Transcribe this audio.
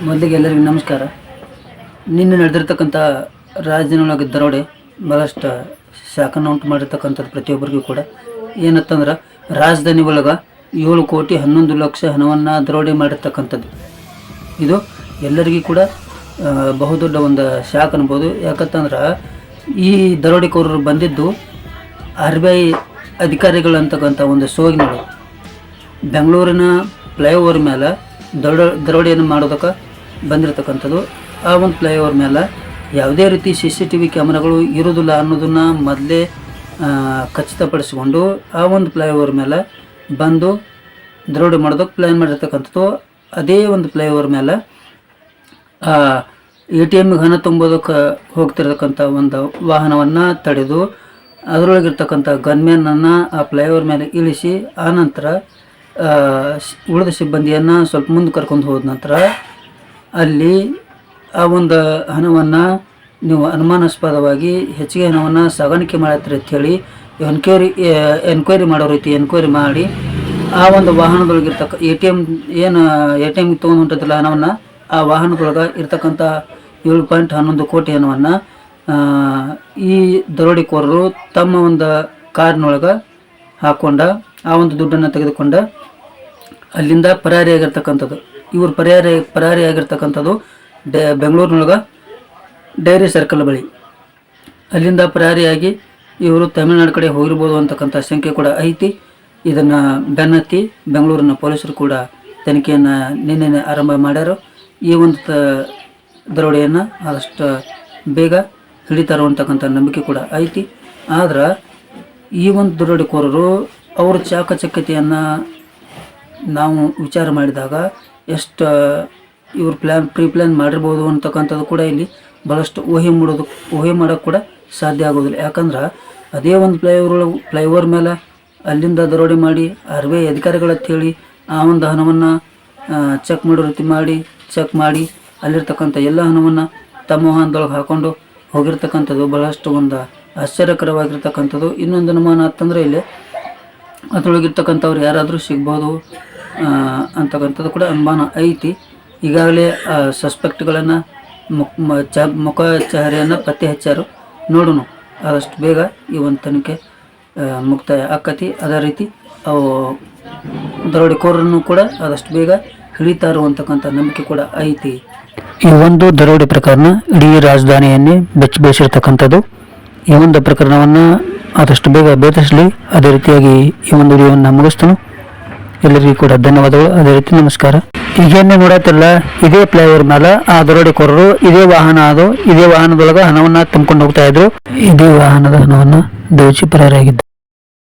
ಮೊದಲಿಗೆ ಎಲ್ಲರಿಗೂ ನಮಸ್ಕಾರ. ನಿನ್ನೆ ನಡೆದಿರ್ತಕ್ಕಂಥ ರಾಜ್ಯದೊಳಗೆ ದರೋಡೆ ಭಾಳಷ್ಟು ಶಾಖನ ಉಂಟು ಮಾಡಿರ್ತಕ್ಕಂಥದ್ದು ಪ್ರತಿಯೊಬ್ಬರಿಗೂ ಕೂಡ. ಏನತ್ತಂದ್ರೆ ರಾಜಧಾನಿ ಒಳಗೆ ಏಳು ಕೋಟಿ ಹನ್ನೊಂದು ಲಕ್ಷ ಹಣವನ್ನು ದರೋಡೆ ಮಾಡಿರ್ತಕ್ಕಂಥದ್ದು. ಇದು ಎಲ್ಲರಿಗೂ ಕೂಡ ಬಹುದೊಡ್ಡ ಒಂದು ಶಾಖ ಅನ್ಬೋದು. ಯಾಕಂತಂದ್ರೆ, ಈ ದರೋಡೆಕೋರರು ಬಂದಿದ್ದು ಆರ್ ಬಿ ಐ ಅಧಿಕಾರಿಗಳಂತಕ್ಕಂಥ ಒಂದು ಸೋಗಿನೊಳಗೆ ಬೆಂಗಳೂರಿನ ಫ್ಲೈಓವರ್ ಮೇಲೆ ದರೋಡ ದರೋಡೆಯನ್ನು ಮಾಡೋದಕ್ಕೆ ಬಂದಿರತಕ್ಕಂಥದ್ದು. ಆ ಒಂದು ಫ್ಲೈಓವರ್ ಮೇಲೆ ಯಾವುದೇ ರೀತಿ ಸಿ ಸಿ ಟಿ ವಿ ಕ್ಯಾಮ್ರಾಗಳು ಇರೋದಿಲ್ಲ ಅನ್ನೋದನ್ನು ಮೊದಲೇ ಖಚಿತಪಡಿಸಿಕೊಂಡು ಆ ಒಂದು ಫ್ಲೈಓವರ್ ಮೇಲೆ ಬಂದು ದರೋಡೆ ಮಾಡೋದಕ್ಕೆ ಪ್ಲ್ಯಾನ್ ಮಾಡಿರ್ತಕ್ಕಂಥದ್ದು. ಅದೇ ಒಂದು ಫ್ಲೈಓವರ್ ಮೇಲೆ ಎ ಟಿ ಎಮ್ಗೆ ಹಣ ತುಂಬೋದಕ್ಕೆ ಹೋಗ್ತಿರ್ತಕ್ಕಂಥ ಒಂದು ವಾಹನವನ್ನು ತಡೆದು, ಅದರೊಳಗಿರ್ತಕ್ಕಂಥ ಗನ್ಮ್ಯಾನನ್ನು ಆ ಫ್ಲೈಓವರ್ ಮೇಲೆ ಇಳಿಸಿ ಆನಂತರ ಉಳಿದ ಸಿಬ್ಬಂದಿಯನ್ನು ಸ್ವಲ್ಪ ಮುಂದೆ ಕರ್ಕೊಂಡು ಹೋದ ನಂತರ ಅಲ್ಲಿ ಆ ಒಂದು ಹಣವನ್ನು ನೀವು ಅನುಮಾನಾಸ್ಪದವಾಗಿ ಹೆಚ್ಚಿಗೆ ಹಣವನ್ನು ಸಾಗಾಣಿಕೆ ಮಾಡತ್ತೀರಿ ಅಂಥೇಳಿ ಎನ್ಕ್ವೈರಿ ಎನ್ಕ್ವೈರಿ ಮಾಡೋ ರೀತಿ ಎನ್ಕ್ವೈರಿ ಮಾಡಿ ಆ ಒಂದು ವಾಹನದೊಳಗಿರ್ತಕ್ಕ ಎ ಟಿ ಎಂ ಏನು ಎ ಟಿ ಎಮ್ಗೆ ತೊಗೊಂಡು ಹಣವನ್ನು, ಆ ವಾಹನದೊಳಗೆ ಇರ್ತಕ್ಕಂಥ ಏಳು ಪಾಯಿಂಟ್ ಹನ್ನೊಂದು ಕೋಟಿ ಹಣವನ್ನು ಈ ದರೋಡೆಕೋರರು ತಮ್ಮ ಒಂದು ಕಾರ್ನೊಳಗೆ ಹಾಕ್ಕೊಂಡ ಆ ಒಂದು ದುಡ್ಡನ್ನು ತೆಗೆದುಕೊಂಡ ಅಲ್ಲಿಂದ ಪರಾರಿಯಾಗಿರ್ತಕ್ಕಂಥದ್ದು. ಇವರು ಪರಾರಿ, ಪರಾರಿಯಾಗಿರ್ತಕ್ಕಂಥದ್ದು ಡೇ, ಬೆಂಗಳೂರಿನೊಳಗೆ ಡೈರಿ ಸರ್ಕಲ್ ಬಳಿ. ಅಲ್ಲಿಂದ ಪರಾರಿಯಾಗಿ ಇವರು ತಮಿಳುನಾಡು ಕಡೆ ಹೋಗಿರ್ಬೋದು ಅಂತಕ್ಕಂಥ ಶಂಕೆ ಕೂಡ ಐತಿ. ಇದನ್ನು ಬೆನ್ನತ್ತಿ ಬೆಂಗಳೂರಿನ ಪೊಲೀಸರು ಕೂಡ ತನಿಖೆಯನ್ನು ನಿನ್ನೆ ಆರಂಭ ಮಾಡ್ಯಾರು. ಈ ಒಂದು ತ, ದರೋಡೆಯನ್ನು ಆದಷ್ಟು ಬೇಗ ಹಿಡಿತಾರೋ ಅಂತಕ್ಕಂಥ ನಂಬಿಕೆ ಕೂಡ ಐತಿ. ಆದ್ರೆ ಈ ಒಂದು ದರೋಡೆಕೋರರು ಅವ್ರ ಚಾಕಚಕ್ಯತೆಯನ್ನು ನಾವು ವಿಚಾರ ಮಾಡಿದಾಗ ಎಷ್ಟು, ಇವ್ರು ಪ್ಲ್ಯಾನ್ ಪ್ರೀ ಪ್ಲ್ಯಾನ್ ಮಾಡಿರ್ಬೋದು ಅಂತಕ್ಕಂಥದ್ದು ಕೂಡ ಇಲ್ಲಿ ಭಾಳಷ್ಟು ಊಹೆ ಮಾಡೋದು, ಊಹೆ ಮಾಡೋಕ್ಕೆ ಕೂಡ ಸಾಧ್ಯ ಆಗೋದಿಲ್ಲ. ಯಾಕಂದ್ರೆ ಅದೇ ಒಂದು ಫ್ಲೈಓವರ್ ಫ್ಲೈಓವರ್ ಮೇಲೆ ಅಲ್ಲಿಂದ ದರೋಡೆ ಮಾಡಿ ಐ ಅಧಿಕಾರಿಗಳ ಹೇಳಿ ಆ ಒಂದು ಹಣವನ್ನು ಚೆಕ್ ಮಾಡೋ ರೀತಿ ಮಾಡಿ ಚೆಕ್ ಮಾಡಿ ಅಲ್ಲಿರ್ತಕ್ಕಂಥ ಎಲ್ಲ ಹಣವನ್ನು ತಮ್ಮ ವಾಹನದೊಳಗೆ ಹಾಕ್ಕೊಂಡು ಹೋಗಿರ್ತಕ್ಕಂಥದ್ದು ಭಾಳಷ್ಟು ಒಂದು ಆಶ್ಚರ್ಯಕರವಾಗಿರ್ತಕ್ಕಂಥದ್ದು. ಇನ್ನೊಂದು ಅನುಮಾನ ಅಂತಂದರೆ ಇಲ್ಲಿ ಅದರೊಳಗಿರ್ತಕ್ಕಂಥವ್ರು ಯಾರಾದರೂ ಸಿಗ್ಬೋದು ಅಂತಕ್ಕಂಥದ್ದು ಕೂಡ ಅನುಮಾನ ಐತಿ. ಈಗಾಗಲೇ ಸಸ್ಪೆಕ್ಟ್ಗಳನ್ನು ಮುಖ ಚ, ಮುಖ ಚಹರೆಯನ್ನು ಪತ್ತೆ ಹಚ್ಚಾರು. ನೋಡೋಣ ಆದಷ್ಟು ಬೇಗ ಈ ಒಂದು ತನಿಖೆ ಮುಕ್ತಾಯ ಆಕತಿ ಅದೇ ರೀತಿ, ಅವು ದರೋಡೆಕೋರನ್ನು ಕೂಡ ಆದಷ್ಟು ಬೇಗ ಹಿಡಿತಾರು ಅಂತಕ್ಕಂಥ ನಂಬಿಕೆ ಕೂಡ ಐತಿ. ಈ ಒಂದು ದರೋಡೆ ಪ್ರಕರಣ ಇಡೀ ರಾಜಧಾನಿಯನ್ನೇ ಬೆಚ್ಚಿ ಬೀಸಿರ್ತಕ್ಕಂಥದ್ದು ಈ ಒಂದು ಪ್ರಕರಣವನ್ನು ಆದಷ್ಟು ಬೇಗ ಬೇಧಿಸಲಿ ಅದೇ ರೀತಿಯಾಗಿ ಈ ಒಂದು ವಿಡಿಯೋವನ್ನು ಮುಗಿಸ್ತಾನು. ಎಲ್ಲರಿಗೂ ಕೂಡ ಧನ್ಯವಾದಗಳು. ಅದೇ ರೀತಿ ನಮಸ್ಕಾರ. ಈಗೇನೇ ನೋಡತ್ತಿಲ್ಲ ಇದೇ ಫ್ಲೈಓವರ್ ಮೇಲೆ ಆ ದರೋಡೆಕೋರರು, ಇದೇ ವಾಹನ ಅದು, ಇದೇ ವಾಹನದೊಳಗೆ ಹಣವನ್ನ ತುಂಬಿಕೊಂಡು ಹೋಗ್ತಾ ಇದ್ರು. ಇದೇ ವಾಹನದ ಹಣವನ್ನ ದೋಚಿ ಪರಾರಿಯಾಗಿದ್ದು